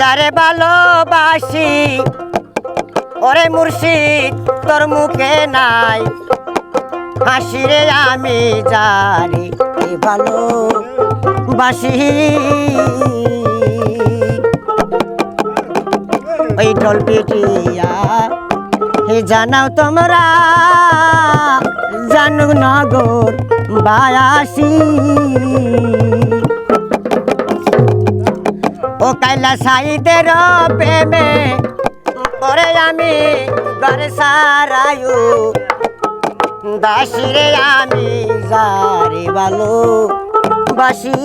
যারে ভালোবাসি, ওরে মুর্শিদ, তোর মুখে নাই। হাসিরে আমি যারে ভালো বাসি ওই ঢোল পিটিয়া হে জানাও তোমরা, জানুক নগর বায়াসি। ও কাইলা সাইদের প্রেমে করে আমি ঘর সারায়ু। দাসিরে আমি যারে ভালো বাসি।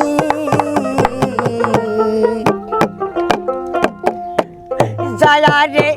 জয়া রে